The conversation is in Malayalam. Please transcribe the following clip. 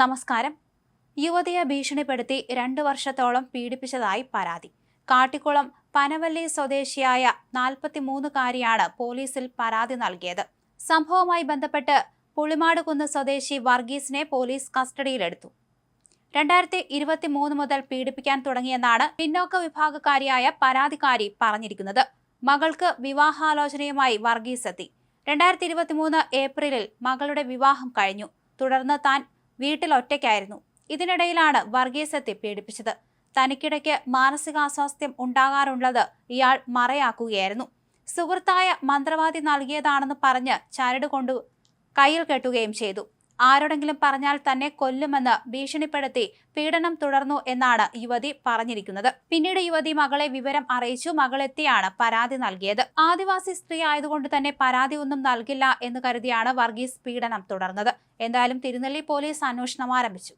നമസ്കാരം. യുവതിയെ ഭീഷണിപ്പെടുത്തി രണ്ടു വർഷത്തോളം പീഡിപ്പിച്ചതായി പരാതി. കാട്ടിക്കുളം പനവല്ലി സ്വദേശിയായ നാൽപ്പത്തിമൂന്നുകാരിയാണ് പോലീസിൽ പരാതി നൽകിയത്. സംഭവവുമായി ബന്ധപ്പെട്ട് പുളിമാടുകുന്ന് സ്വദേശി വർഗീസിനെ പോലീസ് കസ്റ്റഡിയിലെടുത്തു. രണ്ടായിരത്തി ഇരുപത്തി മൂന്ന് മുതൽ പീഡിപ്പിക്കാൻ തുടങ്ങിയെന്നാണ് പിന്നോക്ക വിഭാഗക്കാരിയായ പരാതിക്കാരി പറഞ്ഞിരിക്കുന്നത്. മകൾക്ക് വിവാഹാലോചനയുമായി വർഗീസ് എത്തി. രണ്ടായിരത്തി ഇരുപത്തി മൂന്ന് ഏപ്രിലിൽ മകളുടെ വിവാഹം കഴിഞ്ഞു. തുടർന്ന് താൻ വീട്ടിൽ ഒറ്റയ്ക്കായിരുന്നു ഇതിനിടയിലാണ് വർഗീസത്തെ പീഡിപ്പിച്ചത് തനിക്കിടയ്ക്ക് മാനസികാസ്വാസ്ഥ്യം ഉണ്ടാകാറുള്ളത് ഇയാൾ മറയാക്കുകയായിരുന്നു. സുഹൃത്തായ മന്ത്രവാദി നൽകിയതാണെന്ന് പറഞ്ഞ് ചരട് കൊണ്ടു കയ്യിൽ കെട്ടുകയും ചെയ്തു. ആരോടെങ്കിലും പറഞ്ഞാൽ തന്നെ കൊല്ലുമെന്ന് ഭീഷണിപ്പെടുത്തി പീഡനം തുടർന്നു എന്നാണ് യുവതി പറഞ്ഞിരിക്കുന്നത്. പിന്നീട് യുവതി മകളെ വിവരം അറിയിച്ചു. മകളെത്തിയാണ് പരാതി നൽകിയത്. ആദിവാസി സ്ത്രീ ആയതുകൊണ്ട് തന്നെ പരാതി ഒന്നും നൽകില്ല എന്ന് കരുതിയാണ് വർഗീസ് പീഡനം തുടർന്നത്. എന്തായാലും തിരുനെല്ലി പോലീസ് അന്വേഷണം ആരംഭിച്ചു.